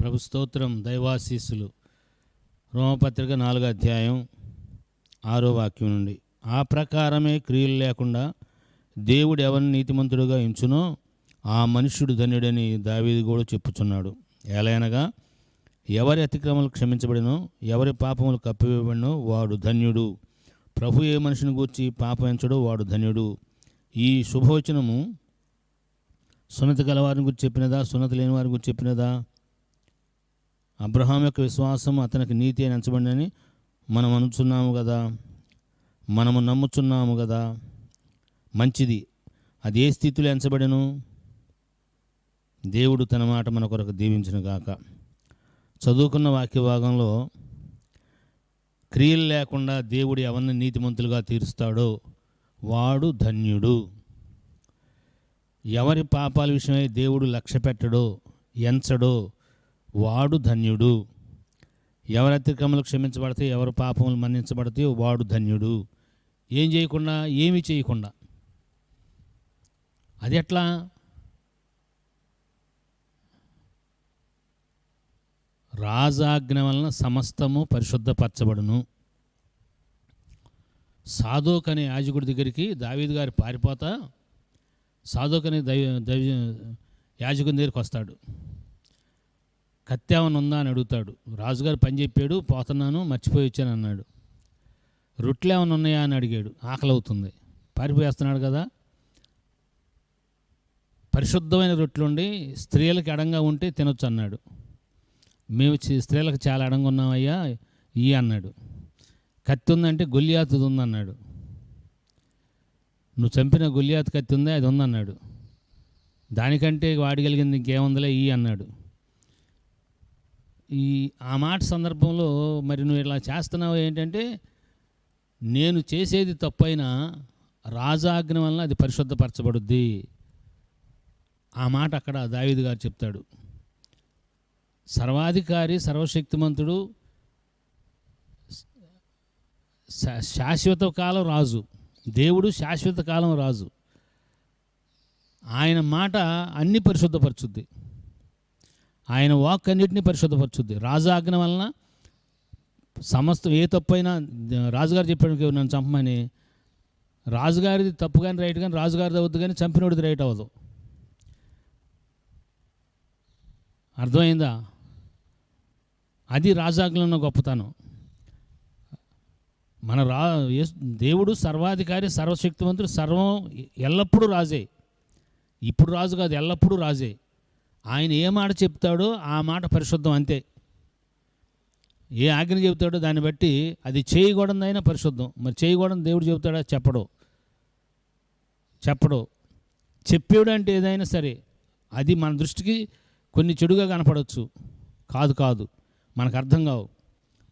ప్రభు స్తోత్రం దైవాశీస్సులు. రోమపత్రిక నాలుగో అధ్యాయం ఆరో వాక్యం నుండి. ఆ ప్రకారమే క్రియలు లేకుండా దేవుడు ఎవరిని నీతిమంతుడుగా ఎంచునో ఆ మనుష్యుడు ధన్యుడని దావీది కూడా చెప్పుచున్నాడు. ఎలాగనగా ఎవరి అతిక్రమలు క్షమించబడినో ఎవరి పాపములు కప్పివేయబడినో వాడు ధన్యుడు. ప్రభు ఏ మనిషిని గూర్చి పాపం ఎంచడో వాడు ధన్యుడు. ఈ శుభవచనము సున్నతి గల వారిని గురించి చెప్పినదా సున్నతి లేని వారి గురించి చెప్పినదా? అబ్రహాం యొక్క విశ్వాసం అతనికి నీతి అని ఎంచబడిందని మనం అనుచున్నాము కదా. మనము నమ్ముచున్నాము కదా. మంచిది. అది ఏ స్థితిలో ఎంచబడను? దేవుడు తన మాట మన కొరకు దీవించిన గాక. చదువుకున్న వాక్య భాగంలో క్రియలు లేకుండా దేవుడు ఎవరిని నీతిమంతులుగా తీరుస్తాడో వాడు ధన్యుడు. ఎవరి పాపాల విషయమై దేవుడు లక్ష్య పెట్టడో ఎంచడో వాడు ధన్యుడు. ఎవరి అతిక్రమలు క్షమించబడితే ఎవరి పాపములు మన్నించబడితే వాడు ధన్యుడు. ఏం చేయకుండా ఏమి చేయకుండా. అది ఎట్లా? రాజాజ్ఞ వలన సమస్తము పరిశుద్ధపరచబడును. సాధోక్ అనే యాజకుడి దగ్గరికి దావీదు గారి పారిపోతా సాధోక్ అనే దైవ దైవ యాజకుని దగ్గరికి వస్తాడు. కత్తి ఉందా అని అడుగుతాడు. రాజుగారు పని చెప్పాడు పోతున్నాను మర్చిపోయి వచ్చాను అన్నాడు. రొట్టెలు ఏమైనా ఉన్నాయా అని అడిగాడు. ఆకలి అవుతుంది పారిపోయేస్తున్నాడు కదా. పరిశుద్ధమైన రొట్టెలు ఉండి స్త్రీలకు అడంగా ఉంటే తినొచ్చు అన్నాడు. మేము స్త్రీలకు చాలా అడంగా ఉన్నామయ్యా ఈ అన్నాడు. కత్తి ఉందంటే గొల్లియాతుది ఉందన్నాడు నువ్వు చంపిన గొల్లియాత్ కత్తి ఉందా? అది ఉందన్నాడు దానికంటే వాడగలిగింది ఇంకేముందిలే ఈ అన్నాడు. ఈ ఆ మాట సందర్భంలో మరి నువ్వు ఇలా చేస్తున్నావు ఏంటంటే నేను చేసేది తప్పైనా రాజాజ్ఞ వలన అది పరిశుద్ధపరచబడుద్ది. ఆ మాట అక్కడ దావీదు గారు చెప్తాడు. సర్వాధికారి సర్వశక్తిమంతుడు శాశ్వత కాలం రాజు. దేవుడు శాశ్వత కాలం రాజు. ఆయన మాట అన్ని పరిశుద్ధపరచుద్ది. ఆయన వాక్ అన్నింటినీ పరిశుద్ధపరచుద్ది రాజాజ్ఞ వలన సమస్తం ఏ తప్పైనా రాజుగారు చెప్పాడు నన్ను చంపమని. రాజుగారిది తప్పు కానీ రైట్ కానీ రాజుగారిది అవద్దు కానీ చంపినోడిది రైట్ అవ్వదు. అర్థమైందా? అది రాజాజ్ఞలో ఉన్న గొప్పతనం. మన రా దేవుడు సర్వాధికారి సర్వశక్తివంతుడు సర్వం ఎల్లప్పుడూ రాజే. ఇప్పుడు రాజు కాదు ఎల్లప్పుడూ రాజే. ఆయన ఏ మాట చెప్తాడో ఆ మాట పరిశుద్ధం అంతే. ఏ ఆజ్ఞ చెబుతాడో దాన్ని బట్టి అది చేయకూడదైనా పరిశుద్ధం. మరి చేయకూడదు దేవుడు చెబుతాడా చెప్పడు. చెప్పడు. చెప్పాడు అంటే ఏదైనా సరే అది మన దృష్టికి కొన్ని చెడుగా కనపడవచ్చు కాదు కాదు. మనకు అర్థం కావు.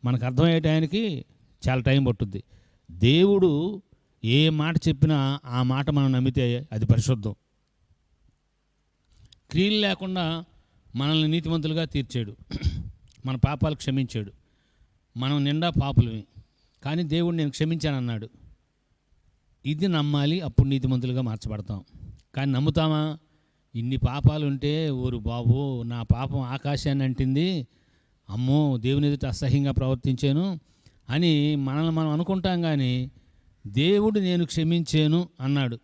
మనకు అర్థమయ్యే టయానికి చాలా టైం పట్టుద్ది. దేవుడు ఏ మాట చెప్పినా ఆ మాట మనం నమ్మితే అది పరిశుద్ధం. క్రియలు లేకుండా మనల్ని నీతిమంతులుగా తీర్చాడు. మన పాపాలు క్షమించాడు. మనం నిండా పాపులమే. కానీ దేవుడు నేను క్షమించానన్నాడు. ఇది నమ్మాలి అప్పుడు నీతిమంతులుగా మార్చబడతాం. కానీ నమ్ముతామా? ఇన్ని పాపాలు ఉంటే ఊరు బాబు నా పాపం ఆకాశాన్ని అంటింది. అమ్మో దేవుని ఎదుట అసహ్యంగా ప్రవర్తించాను అని మనల్ని మనం అనుకుంటాం కానీ దేవుడు నేను క్షమించాను అన్నాడు.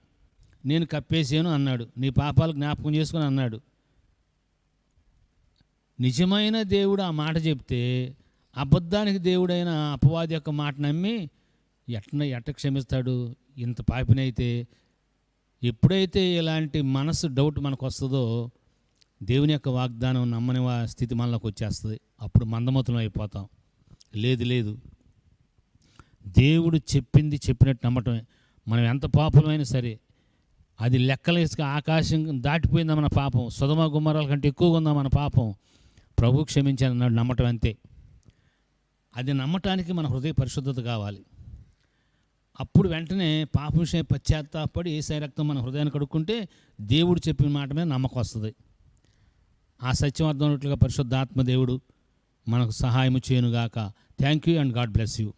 నేను కప్పేసాను అన్నాడు. నీ పాపాలు జ్ఞాపకం చేసుకుని అన్నాడు. నిజమైన దేవుడు ఆ మాట చెప్తే అబద్ధానికి దేవుడైన అపవాది యొక్క మాట నమ్మి ఎట్న ఎట్ట క్షమిస్తాడు? ఇంత పాపినైతే ఎప్పుడైతే ఇలాంటి మనసు డౌట్ మనకు వస్తుందో దేవుని యొక్క వాగ్దానం నమ్మని స్థితి మనలోకి వచ్చేస్తుంది. అప్పుడు మందమతులం అయిపోతాం. లేదు లేదు. దేవుడు చెప్పింది చెప్పినట్టు నమ్మటమే. మనం ఎంత పాపులమైనా సరే అది లెక్కలేసుక ఆకాశం దాటిపోయిందా మన పాపం? సుధమ గుమ్మరాల కంటే ఎక్కువగా ఉందా మన పాపం? ప్రభు క్షమించానన్నాడు నమ్మటం అంతే. అది నమ్మటానికి మన హృదయ పరిశుద్ధత కావాలి. అప్పుడు వెంటనే పాప విషయం పశ్చాత్తాపడి ఏసై రక్తం మన హృదయాన్ని కడుక్కుంటే దేవుడు చెప్పిన మాట మీద నమ్మకం వస్తుంది. ఆ సత్యం అర్థమైనట్లుగా పరిశుద్ధాత్మ దేవుడు మనకు సహాయము చేయనుగాక. Thank you and God bless you